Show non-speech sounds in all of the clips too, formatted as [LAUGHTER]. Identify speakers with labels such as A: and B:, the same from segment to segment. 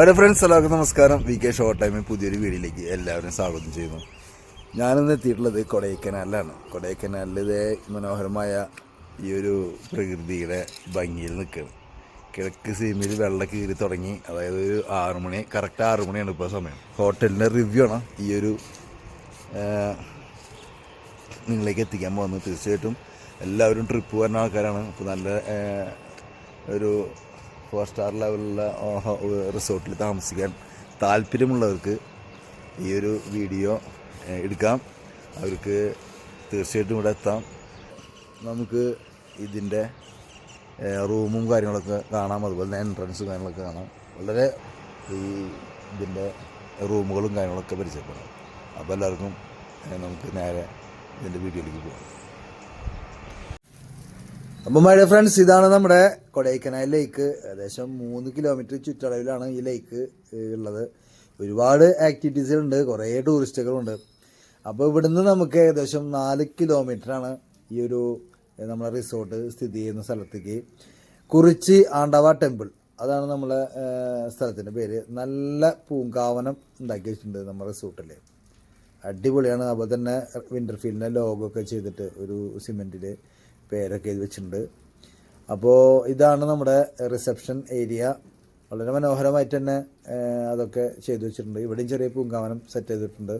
A: Bye friends എല്ലാവർക്കും നമസ്കാരം. V K short ടൈമിൽ പുതിയൊരു വീഡിയോയിലേക്ക് എല്ലാവരും സ്വാഗതം ചെയ്യുന്നു. ഞാനിന്ന് എത്തിയിട്ടുള്ളത് കൊടൈക്കനാലിലാണ്. കൊടൈക്കനാലിലെ മനോഹരമായ ഈ ഒരു പ്രകൃതിയുടെ ഭംഗിയിൽ നിൽക്കുകയാണ്. കിഴക്ക് സീമിൽ വെള്ളം കീറി തുടങ്ങി. അതായത് ഒരു ആറു മണി കറക്റ്റ് ആറു മണിയാണ് ഇപ്പോൾ സമയം. ഹോട്ടലിന്റെ റിവ്യൂ ആണ് ഈ ഒരു നിങ്ങളിലേക്ക് എത്തിക്കാൻ പോകുന്നത്. തീർച്ചയായിട്ടും എല്ലാവരും ട്രിപ്പ് വരുന്ന ആൾക്കാരാണ്. അപ്പോൾ നല്ല ഒരു ഫോർ സ്റ്റാർ ലെവലുള്ള റിസോർട്ടിൽ താമസിക്കാൻ താല്പര്യമുള്ളവർക്ക് ഈ ഒരു വീഡിയോ എടുക്കാം. അവർക്ക് തീർച്ചയായിട്ടും ഇവിടെ എത്താം. നമുക്ക് ഇതിന്റെ റൂമും കാര്യങ്ങളൊക്കെ കാണാം. അതുപോലെ തന്നെ എൻട്രൻസും കാര്യങ്ങളൊക്കെ കാണാം. വളരെ ഈ ഇതിന്റെ റൂമുകളും കാര്യങ്ങളൊക്കെ പരിചയപ്പെടാം. അപ്പോൾ എല്ലാവർക്കും നമുക്ക് നേരെ ഇതിന്റെ വീഡിയോയിലേക്ക് പോകാം. അപ്പോൾ മഴ ഫ്രണ്ട്സ് ഇതാണ് നമ്മുടെ കൊടൈക്കനാൽ ലേക്ക് ഏകദേശം മൂന്ന് കിലോമീറ്റർ ചുറ്റളവിലാണ് ഈ ലേക്ക് ഉള്ളത്. ഒരുപാട് ആക്ടിവിറ്റീസുകളുണ്ട് കുറേ ടൂറിസ്റ്റുകളുണ്ട് അപ്പോൾ ഇവിടുന്ന് നമുക്ക് ഏകദേശം നാല് കിലോമീറ്ററാണ് ഈ ഒരു നമ്മളെ റിസോർട്ട് സ്ഥിതി ചെയ്യുന്ന സ്ഥലത്തേക്ക്. കുറിച്ചി ആണ്ടവ ടെമ്പിൾ അതാണ് നമ്മളെ സ്ഥലത്തിന്റെ പേര്. നല്ല പൂങ്കാവനം ഉണ്ടാക്കി വെച്ചിട്ടുണ്ട് നമ്മുടെ റിസോർട്ടിൽ അടിപൊളിയാണ്. അതുപോലെ തന്നെ വിന്റർഫീൽഡിന്റെ ലോഗൊക്കെ ചെയ്തിട്ട് ഒരു സിമെന്റിൽ പേരൊക്കെ എഴുതി വെച്ചിട്ടുണ്ട്. അപ്പോൾ ഇതാണ് നമ്മുടെ റിസപ്ഷൻ ഏരിയ വളരെ മനോഹരമായിട്ട് തന്നെ അതൊക്കെ ചെയ്തു വെച്ചിട്ടുണ്ട്. ഇവിടെയും ചെറിയ പൂങ്കാവനം സെറ്റ് ചെയ്തിട്ടുണ്ട്.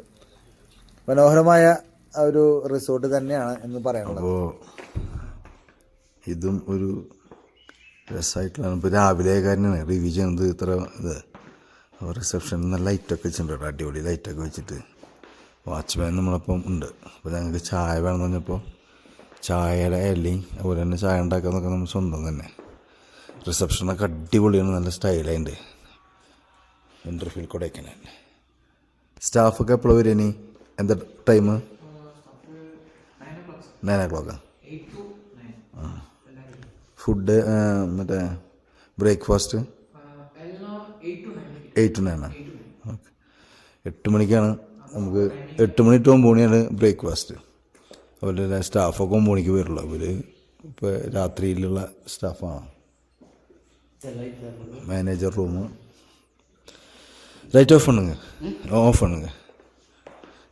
A: മനോഹരമായ ഒരു റിസോർട്ട് തന്നെയാണ് എന്ന് പറയാനുള്ളത്. അപ്പോൾ ഇതും ഒരു രസമായിട്ടുള്ള ഇപ്പോൾ രാവിലെ തന്നെയാണ് റിവ്യൂ ചെയ്യുന്നത് ഇത്ര ഇത്. റിസപ്ഷനിൽ നല്ല ലൈറ്റൊക്കെ വെച്ചിട്ടുണ്ട് അടിപൊളി ലൈറ്റൊക്കെ വെച്ചിട്ട്. വാച്ച്മാൻ നമ്മളപ്പം ഉണ്ട്. അപ്പോൾ ഞങ്ങൾക്ക് ചായ വേണമെന്ന് പറഞ്ഞപ്പോൾ ചായയുടെ ഇലയും അതുപോലെ തന്നെ ചായ ഉണ്ടാക്കാന്നൊക്കെ നമ്മൾ സ്വന്തം തന്നെ. റിസപ്ഷനൊക്കെ അടിപൊളിയാണ് നല്ല സ്റ്റൈലായിട്ട് ഇന്റർഫീൽ കൊടൈക്കനാൽ സ്റ്റാഫൊക്കെ എപ്പോഴും വരിക ഇനി? എന്താ ടൈം നയൻ ഓ ക്ലോക്കാ ഫുഡ് മറ്റേ breakfast eight to nine okay എട്ട് മണിക്കാണ്. നമുക്ക് എട്ട് മണി ടു ഒമ്പത് മണിയാണ് ബ്രേക്ക്ഫാസ്റ്റ് അതുപോലെ തന്നെ സ്റ്റാഫൊക്കെ ഒമ്പത് മണിക്ക് വരുള്ളൂ അവർ ഇപ്പോൾ രാത്രിയിലുള്ള സ്റ്റാഫാണ് മാനേജർ റൂം ലൈറ്റ് ഓഫ് பண்ணுங்க ഓഫ് பண்ணுங்க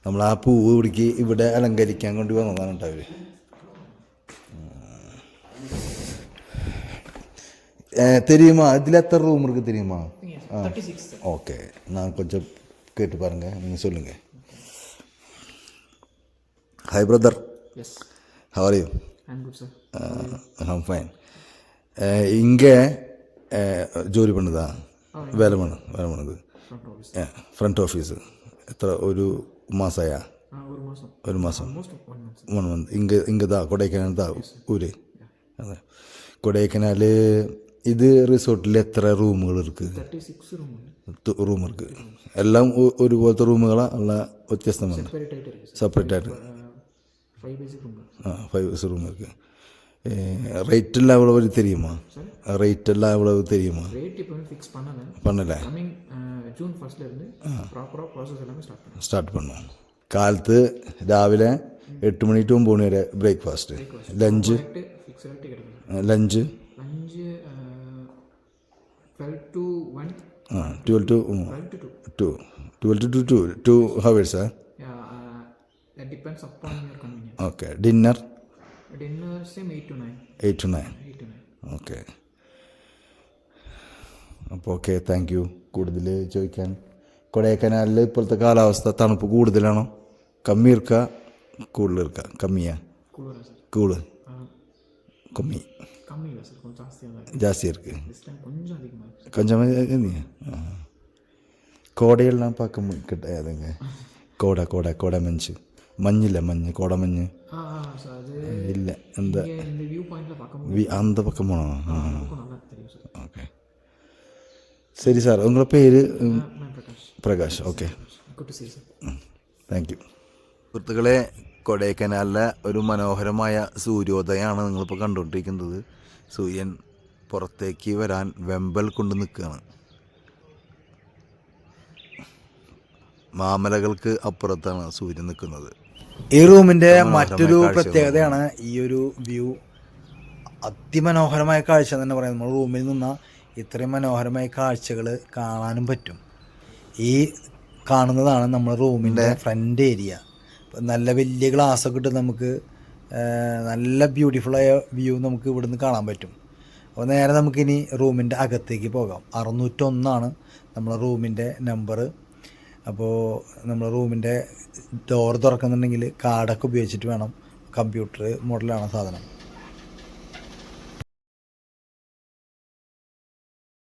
A: നമ്മൾ ആ പൂവ് ഇവിടേക്ക് ഇവിടെ അലങ്കരിക്കാൻ കൊണ്ട് വന്നതാണ് കേട്ടോ അവർ தெரியுமா இதில் எத்தனை ரூம் இருக்குது தெரியுமா ஆ ஓகே நான் கொஞ்சம் கேட்டு பாருங்க நீங்கள் சொல்லுங்கள் hi brother
B: Yes,
A: how are you
B: I'm good, sir.
A: I'm fine இங்கே ജോലി പണിതാ വേല പണി വേല പണിത്
B: Front office.
A: ഫ്രണ്ട് ഓഫീസ് എത്ര ഒരു മാസമായ
B: Ah, ஒரு மாசம்
A: ഒരു മാസം
B: almost one month.
A: One month ഇങ്ങ ഇങ്ങതാ കൊടൈക്കനാൽ താ ഊര് അതെ കൊടൈക്കനാൽ ഇത് റിസോർട്ടിൽ എത്ര റൂമുകൾ இருக்குது
B: தேர்ட்டி சிக்ஸ் ரூம்
A: റൂം இருக்குது എല്ലാം ഒ- ഒരുപോലത്തെ റൂമുകളാണ് ഉള്ള വ്യത്യസ്തമാണ്
B: செப்பரேட் ஆகிட்டு இருக்கு சார்
A: സെപ്പറേറ്റ് ആയിട്ട്
B: ஃபைவ் பேசிக் ரூம்
A: ஆ ஃபைவ் ரூம் இருக்குது ரேட் எல்லாம் எவ்வளவு தெரியுமா ரேட் எல்லாம் எவ்வளவு தெரியுமா
B: ரேட் இப்போ வந்து ஃபிக்ஸ் பண்ணல
A: பண்ணல
B: கம்மிங் ஜூன் ஃபர்ஸ்ட்ல இருந்து ப்ராப்பராக ப்ராசஸ் எல்லாமே ஸ்டார்ட் பண்ணும்
A: സ്റ്റാർട്ട് പണ്ണു കാലത്ത് രാവിലെ എട്ട് മണി ടു ഒമ്പത് മണി വരെ breakfast lunch
B: rate fix rate கிடைக்கும்
A: lunch
B: lunch twelve to one
A: ആ twelve to
B: twelve to two
A: to twelve to to to ഹവേഴ്സാ
B: that depends upon your convenience
A: okay.
B: Dinner? Eight to nine.
A: Okay. അപ്പോൾ okay thank you കൂടുതൽ ചോദിക്കാൻ. കൊടൈക്കനാലിൽ ഇപ്പോഴത്തെ കാലാവസ്ഥ തണുപ്പ് കൂടുതലാണോ? കമ്മി ഇരിക്കുക കൂടുതൽ ഇരിക്കുക കമ്മിയാ? കൂൾ കമ്മി. ജാസ്തി
B: இருக்கு கொஞ்சம்
A: கோடையெல்லாம் பார்க்க கிட்ட அதுங்க കോട കോട கோடை மென்ச்சு മഞ്ഞില്ല മഞ്ഞ്
B: കോടമഞ്ഞ്? ഇല്ല എന്താ? അന്ത
A: പക്കം പോണോ? ഓക്കെ. ശരി സാർ
B: നിങ്ങളുടെ പേര്?
A: പ്രകാശ്. ഓക്കെ. താങ്ക് യു സുഹൃത്തുക്കളെ കൊടൈക്കനാലിലെ ഒരു മനോഹരമായ സൂര്യോദയമാണ് നിങ്ങളിപ്പോൾ കണ്ടുകൊണ്ടിരിക്കുന്നത്. സൂര്യൻ പുറത്തേക്ക് വരാൻ വെമ്പൽ കൊണ്ട് നിൽക്കുകയാണ്. മാമലകൾക്ക് അപ്പുറത്താണ് സൂര്യൻ നിൽക്കുന്നത്. ഈ റൂമിന്റെ മറ്റൊരു പ്രത്യേകതയാണ് ഈ ഒരു വ്യൂ. അതിമനോഹരമായ കാഴ്ച എന്ന് തന്നെ പറയാം. നമ്മൾ റൂമിൽ നിന്ന
C: ഇത്രയും മനോഹരമായ കാഴ്ചകൾ കാണാനും പറ്റും. ഈ കാണുന്നതാണ് നമ്മുടെ റൂമിന്റെ ഫ്രണ്ട് ഏരിയ. നല്ല വലിയ ഗ്ലാസ്സൊക്കെ ഇട്ട് നമുക്ക് നല്ല ബ്യൂട്ടിഫുള്ളായ വ്യൂ നമുക്ക് ഇവിടുന്ന് കാണാൻ പറ്റും. അപ്പോൾ നേരെ നമുക്കിനി റൂമിന്റെ അകത്തേക്ക് പോകാം. അറുന്നൂറ്റൊന്നാണ് നമ്മുടെ റൂമിന്റെ നമ്പർ അപ്പോൾ നമ്മൾ റൂമിന്റെ ഡോർ തുറക്കുന്നുണ്ടെങ്കിൽ കാർഡൊക്കെ ഉപയോഗിച്ചിട്ട് വേണം കമ്പ്യൂട്ടർ മോഡലാണ് സാധനം.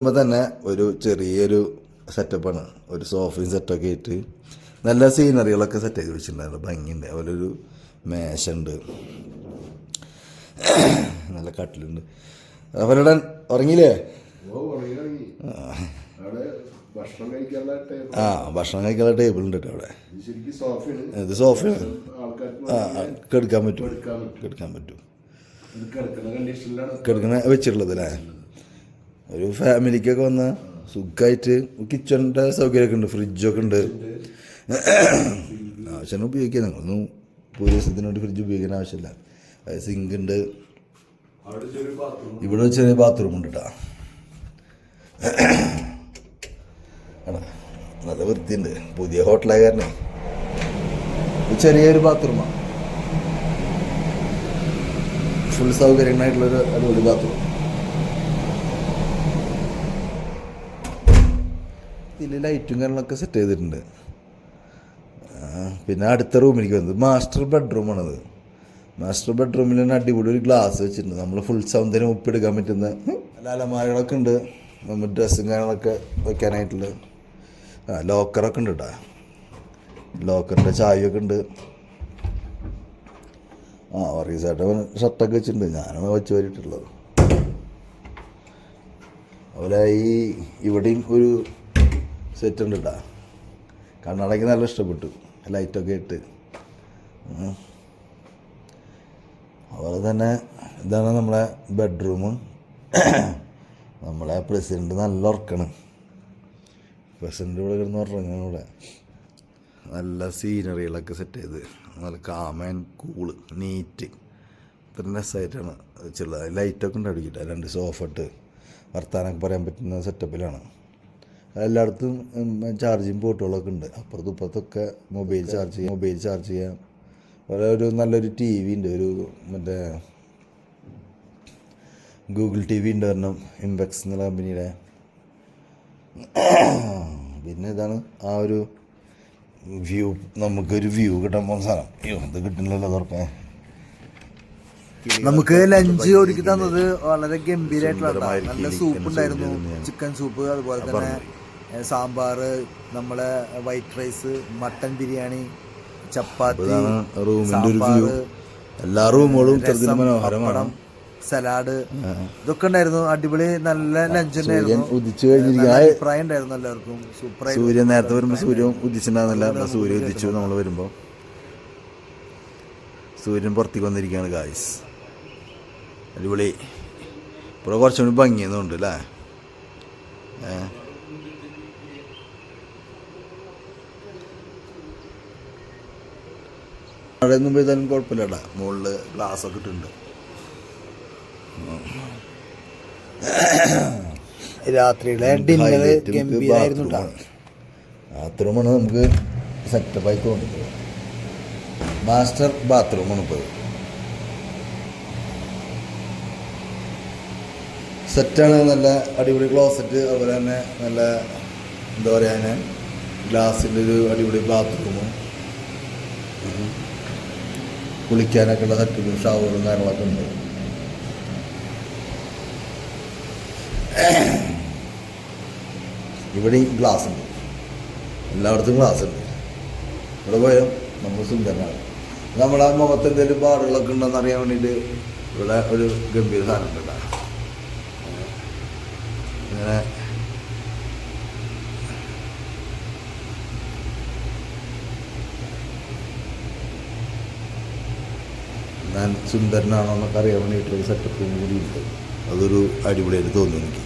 A: ഇപ്പം തന്നെ ഒരു ചെറിയൊരു സെറ്റപ്പാണ് ഒരു സോഫയും സെറ്റൊക്കെ ആയിട്ട് നല്ല സീനറികളൊക്കെ സെറ്റ് ചെയ്ത് വെച്ചിട്ടുണ്ടായിരുന്നു. ഭംഗിയുണ്ട് അതുപോലെ ഒരു മേശുണ്ട് നല്ല കട്ടിലുണ്ട്. അവരുടെ ഉറങ്ങിയില്ലേ
D: അവിടെ ഭക്ഷണം കഴിക്കാനുള്ള ടേബിൾ
A: ആ ഭക്ഷണം കഴിക്കാനുള്ള ടേബിൾ ഉണ്ട് കേട്ടോ അവിടെ. ഇത് സോഫയാണ്. ആ കെടുക്കാൻ പറ്റും. കിടക്കാൻ പറ്റും. കിടക്കണ വെച്ചിട്ടുള്ളത് അല്ലേ? ഒരു ഫാമിലിക്കൊക്കെ വന്ന സുഖമായിട്ട് കിച്ചണിന്റെ സൗകര്യമൊക്കെ ഉണ്ട് ഫ്രിഡ്ജൊക്കെ ഉണ്ട്. ആവശ്യം ഉപയോഗിക്കുക ഞങ്ങളൊന്നും പൂർവസത്തിന് വേണ്ടി ഫ്രിഡ്ജ് ഉപയോഗിക്കേണ്ട ആവശ്യമില്ല. സിങ്ക് ഉണ്ട്. ഇവിടെ ചെറിയ ബാത്റൂം ഉണ്ട് കേട്ടോ ആണോ? നല്ല വൃത്തിയുണ്ട് പുതിയ ഹോട്ടലായ കാരണം ചെറിയൊരു ബാത്റൂമാണ് ഫുൾ സൗകര്യങ്ങളായിട്ടുള്ളൊരു അടിപൊളി ബാത്റൂം ഇതിൽ ലൈറ്റും കാര്യങ്ങളൊക്കെ സെറ്റ് ചെയ്തിട്ടുണ്ട്. പിന്നെ അടുത്ത റൂമിലേക്ക് വന്നത് മാസ്റ്റർ ബെഡ്റൂമാണത് മാസ്റ്റർ ബെഡ്റൂമിൽ തന്നെ അടിപൊളി ഒരു ഗ്ലാസ് വെച്ചിട്ടുണ്ട്. നമ്മൾ ഫുൾ സൗന്ദര്യം ഒപ്പിയെടുക്കാൻ പറ്റുന്ന അലമാരകളൊക്കെ ഉണ്ട്. നമ്മൾ ഡ്രസ്സും കാര്യങ്ങളൊക്കെ വെക്കാനായിട്ടുള്ള ആ ലോക്കറൊക്കെ ഉണ്ട് കേട്ടോ ലോക്കറിന്റെ ചായയൊക്കെ ഉണ്ട്. ആ വർഗീസായിട്ട് ഷർട്ടൊക്കെ വെച്ചിട്ടുണ്ട്. ഞാനാണ് വെച്ച് വരിട്ടുള്ളത് അതുപോലെ ഈ ഇവിടെയും ഒരു സെറ്റ് ഉണ്ട് കേട്ടോ കണ്ണടയ്ക്ക് നല്ല ഇഷ്ടപ്പെട്ടു. ലൈറ്റൊക്കെ ഇട്ട്. അതുപോലെ തന്നെ ഇതാണ് നമ്മളെ ബെഡ്റൂം [CLEARS THROAT] നമ്മളെ പ്രസിഡന്റ് നല്ല ഉറക്കണം. പ്രസിഡന്റ് ഇവിടെ കിടന്ന് ഉറങ്ങണം ഇവിടെ. നല്ല സീനറികളൊക്കെ സെറ്റ് ചെയ്ത്. നല്ല കാമൻ കൂൾ നീറ്റ് ഇത്ര രസമായിട്ടാണ് വെച്ചുള്ളത് ലൈറ്റൊക്കെ ഉണ്ട് അടിക്കട്ടെ രണ്ട് സോഫ ഇട്ട് വർത്താനൊക്കെ പറയാൻ പറ്റുന്ന സെറ്റപ്പിലാണ് എല്ലായിടത്തും ചാർജിങ് പോർട്ടുകളൊക്കെ ഉണ്ട്. അപ്പുറത്തും ഇപ്പുറത്തൊക്കെ മൊബൈൽ ചാർജ് ചെയ്യാം മൊബൈൽ ചാർജ് ചെയ്യാം. അതുപോലെ ഒരു നല്ലൊരു ടി വി ഉണ്ട്. ഒരു മറ്റേ ഗൂഗിൾ ടി വി ഉണ്ട് കാരണം ഇംബെക്സ് എന്നുള്ള കമ്പനിയുടെ [CLEARS THROAT] പിന്നെ ഇതാണ് ആ ഒരു വ്യൂ നമുക്കൊരു വ്യൂ കിട്ടാൻ പോകുന്ന സാധനം. അയ്യോ ഇത് കിട്ടുന്നില്ലല്ലോ തുറക്കാൻ
C: നമുക്ക് ലഞ്ച് ഒരുക്കി തന്നത് വളരെ ഗംഭീരമായിട്ടുള്ള നല്ല സൂപ്പ് ഉണ്ടായിരുന്നു. ചിക്കൻ സൂപ്പ് അതുപോലെ തന്നെ സാമ്പാർ നമ്മളെ white rice mutton biryani chapati
A: ഇതാണ് റൂമിന്റെ ഒരു വ്യൂ.
C: സാമ്പാറ്,
A: എല്ലാ റൂമുകളും മനോഹരമാണ്
C: സലാഡ് ഇതൊക്കെ ഉണ്ടായിരുന്നു. അടിപൊളി നല്ല ലഞ്ച് ഉണ്ടായിരുന്നു.
A: ഉദിച്ചു
C: അഭിപ്രായം ഉണ്ടായിരുന്നു എല്ലാവർക്കും. സൂപ്പർ
A: സൂര്യൻ നേരത്തെ വരുമ്പോൾ സൂര്യൻ ഉദിച്ചിട്ടുണ്ടാകുന്നില്ല സൂര്യൻ ഉദിച്ചു. നമ്മൾ വരുമ്പോൾ സൂര്യൻ പുറത്തേക്ക് വന്നിരിക്കുകയാണ് ഗായ്സ് അടിപൊളി. ഇപ്പോൾ കുറച്ചും കൂടി ഭംഗിയെന്നുണ്ട് അല്ലേ? മഴയൊന്നും പെയ്താലും കുഴപ്പമില്ലടാ മുകളിൽ ഗ്ലാസ് ഒക്കെ ഇട്ടിട്ടുണ്ട്.
C: രാത്രിയിലെ ഡിന്നർ ഗംഭീരായിരുന്നു കേട്ടോ.
A: ബാത്റൂമാണ് നമുക്ക് സെറ്റപ്പായി തോന്നുന്നത് മാസ്റ്റർ ബാത്റൂമാണ് ഇപ്പോൾ സെറ്റാണ് നല്ല അടിപൊളി ക്ലോസറ്റ് അതുപോലെ തന്നെ നല്ല എന്താ പറയുക ഗ്ലാസിന്റെ ഒരു അടിപൊളി ബാത്റൂമും കുളിക്കാനൊക്കെയുള്ള സെറ്റും ഷവറും കാര്യങ്ങളൊക്കെ ഉണ്ട്. ഇവിടെയും ഗ്ലാസ് ഉണ്ട് എല്ലായിടത്തും ഗ്ലാസ് ഉണ്ട് ഇവിടെ പോയാൽ നമ്മൾ സുന്ദരനാണ്. നമ്മളാ മുഖത്ത് എന്തെങ്കിലും പാടുകളൊക്കെ ഉണ്ടെന്ന് അറിയാൻ വേണ്ടിയിട്ട് ഇവിടെ ഒരു ഗംഭീര സാധനം ഉണ്ട് കേട്ടോ. ഇങ്ങനെ ഞാൻ സുന്ദരനാണോ എന്നൊക്കെ അറിയാൻ വേണ്ടിയിട്ടുള്ള സെറ്റപ്പും കൂടി അതൊരു അടിപൊളിയായിട്ട് തോന്നുന്നു എനിക്ക്.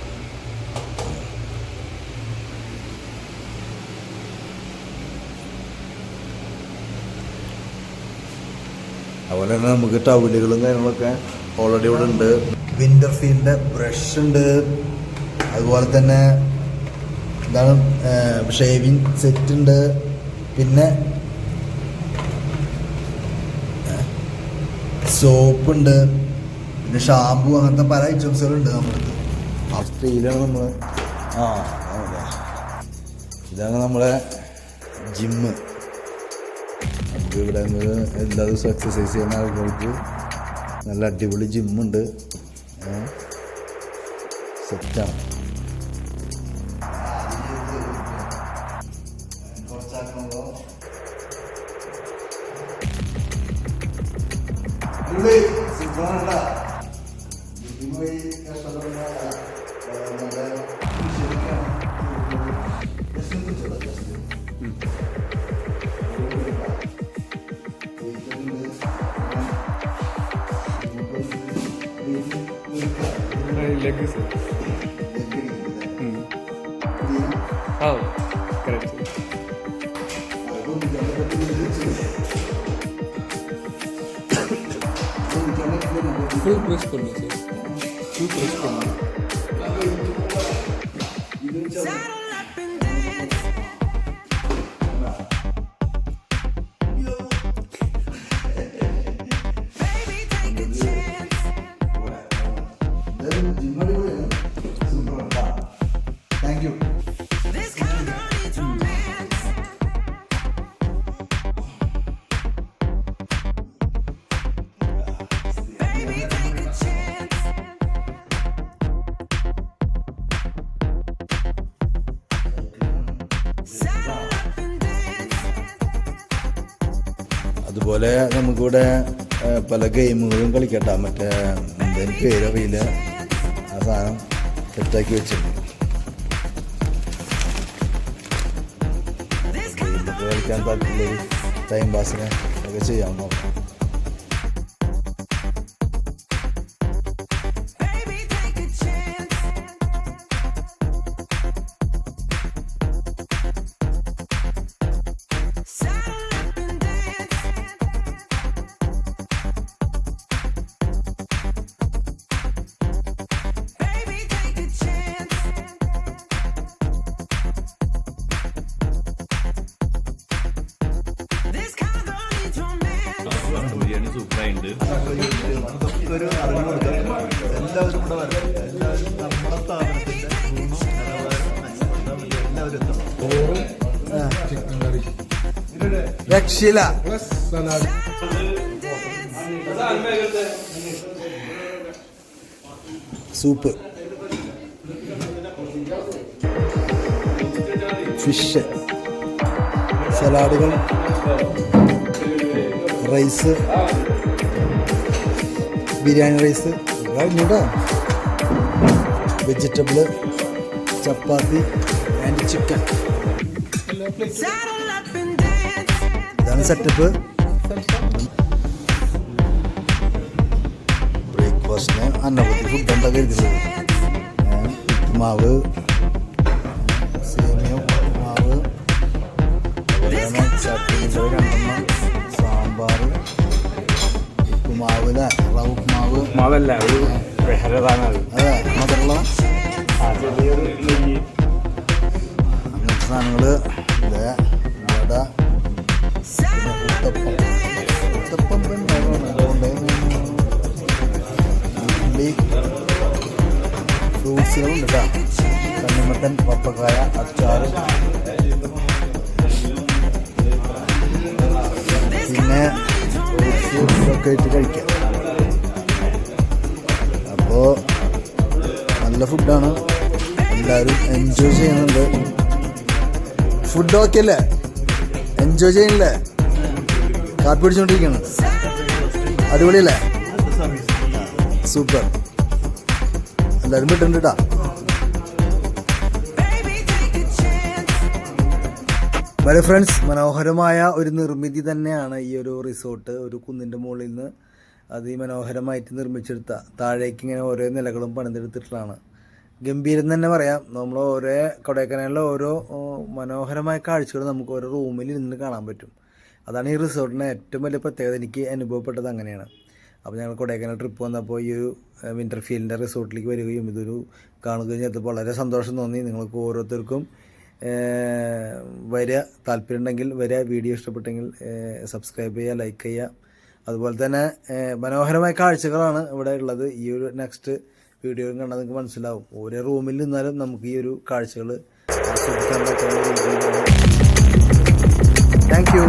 A: അതുപോലെ തന്നെ നമുക്ക് ടവലുകളും കാര്യങ്ങളൊക്കെ ഓൾറെഡി ഇവിടെ ഉണ്ട്. വിന്റർ ഫീൽഡിന്റെ ബ്രഷ് ഉണ്ട്.
C: അതുപോലെ തന്നെ എന്താണ് ഷേവിങ് സെറ്റ് ഉണ്ട്. പിന്നെ സോപ്പ് ഉണ്ട്. പിന്നെ ഷാമ്പു അങ്ങനത്തെ പല ഐറ്റംസുകളുണ്ട് നമ്മുടെ ആ സ്ത്രീയിലാണ് നമ്മൾ ആ. ഇതാണ് നമ്മളെ ജിമ്മ് ഇവിടെ നിന്ന് എല്ലാ ദിവസവും എക്സസൈസ് ചെയ്യുന്ന ആളുകൾക്ക് നല്ല അടിപൊളി ജിമ്മുണ്ട് സെറ്റാണ്
A: ലെഗ് हो फुल प्रेस करना चाहिए फुल प्रेस करना
C: Thank you. ഏഹ്, പല ഗെയിമുകളും കളിക്കട്ടാ. മറ്റേ എന്തെങ്കിലും പേരറിയില്ല. ആ സാധനം സെറ്റാക്കി വെച്ചിട്ടുണ്ട്. കളിക്കാൻ പറ്റില്ല ടൈം പാസിന് ഒക്കെ ചെയ്യാൻ നോക്കാം. രക്ഷയില്ല സൂപ്പ്. ഫിഷ്. സലാഡുകൾ. Rice. Biryani rice. കഴിഞ്ഞൂട്ടോ vegetable chapati and chicken. Setup ബ്രേക്ക്ഫാസ്റ്റിന് അന്നപ്പത്തി ഫുഡ് എന്താ കരുതുന്നത് ഉപ്പുമാവ് സേമിയ ഉപ്പുമാവ് അതുപോലെ തന്നെ ചട്നികൾ രണ്ടെണ്ണം. സാമ്പാർ ഉപ്പുമാവ് റവ ഉപ്പുമാവ്.
A: മാവല്ല ഒരു ബെഹറതാണ് അത്.
C: മധുരമുള്ള. അങ്ങനത്തെ സാധനങ്ങൾ ഇതേ. കഴിക്കാം അപ്പോൾ നല്ല ഫുഡാണ് എല്ലാവരും എൻജോയ് ചെയ്യുന്നുണ്ട് ഫുഡ് ഓക്കെ അല്ലേ എൻജോയ് ചെയ്യുന്നില്ലേ കാപ്പി പിടിച്ചോണ്ടിരിക്കണം അടിപൊളിയല്ലേ? സൂപ്പർ. എല്ലാവരും വിട്ടുണ്ട് കേട്ടാ വളരെ ഫ്രണ്ട്സ് മനോഹരമായ ഒരു നിർമ്മിതി തന്നെയാണ് ഈ ഒരു റിസോർട്ട് ഒരു കുന്നിന്റെ മുകളിൽ നിന്ന് അതിമനോഹരമായിട്ട് നിർമ്മിച്ചെടുത്ത. താഴേക്ക് ഇങ്ങനെ ഓരോ നിലകളും പണിതെടുത്തിട്ടുള്ളതാണ്. ഗംഭീരം തന്നെ പറയാം. നമ്മൾ ഓരോ കൊടൈക്കനാലിലെ ഓരോ മനോഹരമായ കാഴ്ചകൾ നമുക്ക് ഓരോ റൂമിൽ ഇരുന്ന് കാണാൻ പറ്റും. അതാണ് ഈ റിസോർട്ടിന്റെ ഏറ്റവും വലിയ പ്രത്യേകത. എനിക്ക് അനുഭവപ്പെട്ടത് അങ്ങനെയാണ്. അപ്പോൾ ഞങ്ങൾ കൊടൈക്കനാൽ ട്രിപ്പ് വന്നപ്പോൾ ഈ ഒരു വിന്റർ ഫീൽഡിന്റെ റിസോർട്ടിലേക്ക് വരികയും ഇതൊരു കാണുകയും ചെയ്തപ്പോൾ വളരെ സന്തോഷം തോന്നി. നിങ്ങൾക്ക് ഓരോരുത്തർക്കും വരിക. താല്പര്യമുണ്ടെങ്കിൽ വരിക. വീഡിയോ ഇഷ്ടപ്പെട്ടെങ്കിൽ സബ്സ്ക്രൈബ് ചെയ്യുക ലൈക്ക് ചെയ്യുക. അതുപോലെ തന്നെ മനോഹരമായ കാഴ്ചകളാണ് ഇവിടെ ഉള്ളത്. ഈ ഒരു നെക്സ്റ്റ് വീഡിയോ കണ്ടാൽ നിങ്ങൾക്ക് മനസ്സിലാവും. ഓരോ റൂമിൽ നിന്നാലും നമുക്ക് ഈ ഒരു കാഴ്ചകൾ ആസ്വദിക്കാൻ പറ്റുന്ന രീതിയിലാണ്. Thank you